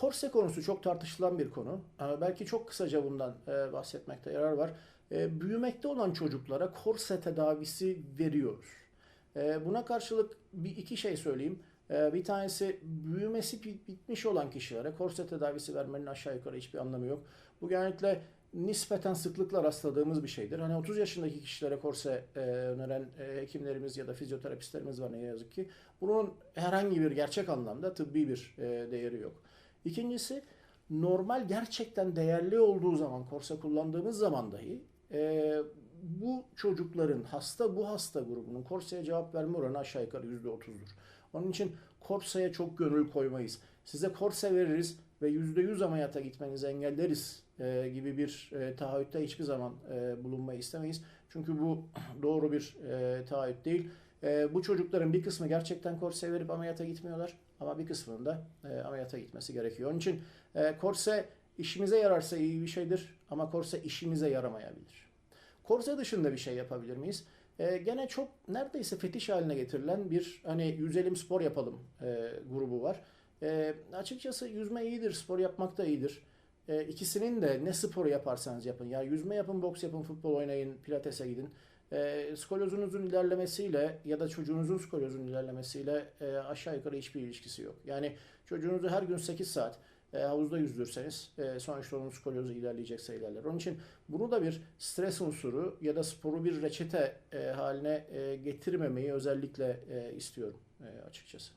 korse konusu çok tartışılan bir konu. Ee, belki çok kısaca bundan e, bahsetmekte yarar var. E, büyümekte olan çocuklara korse tedavisi veriyoruz. E, buna karşılık bir iki şey söyleyeyim. Bir tanesi büyümesi bit- bitmiş olan kişilere korse tedavisi vermenin aşağı yukarı hiçbir anlamı yok. Bu genellikle nispeten sıklıkla rastladığımız bir şeydir. Hani 30 yaşındaki kişilere korse öneren e, hekimlerimiz ya da fizyoterapistlerimiz var ne yazık ki. Bunun herhangi bir gerçek anlamda tıbbi bir değeri yok. İkincisi normal gerçekten değerli olduğu zaman korse kullandığımız zaman dahi e, bu çocukların hasta bu hasta grubunun korseye cevap verme oranı aşağı yukarı %30'dur. Onun için korseye çok gönül koymayız. Size korse veririz ve %100 ameliyata gitmenizi engelleriz e, gibi bir e, taahhütte hiçbir zaman e, bulunmayı istemeyiz. Çünkü bu doğru bir e, taahhüt değil. E, bu çocukların bir kısmı gerçekten korse verip ameliyata gitmiyorlar ama bir kısmının da e, ameliyata gitmesi gerekiyor. Onun için e, korse işimize yararsa iyi bir şeydir ama korse işimize yaramayabilir. Korse dışında bir şey yapabilir miyiz? E, gene çok neredeyse fetiş haline getirilen bir hani yüzelim spor yapalım e, grubu var. E, açıkçası yüzme iyidir, spor yapmak da iyidir. E, ikisinin de ne sporu yaparsanız yapın. Ya yüzme yapın, boks yapın, futbol oynayın, pilatese gidin. E, skolozunuzun ilerlemesiyle ya da çocuğunuzun skolozunun ilerlemesiyle e, aşağı yukarı hiçbir ilişkisi yok. Yani çocuğunuzu her gün 8 saat e, havuzda yüzdürseniz e, sonuçta onun skolozu ilerleyecekse ilerler. Onun için bunu da bir stres unsuru ya da sporu bir reçete e, haline e, getirmemeyi özellikle e, istiyorum e, açıkçası.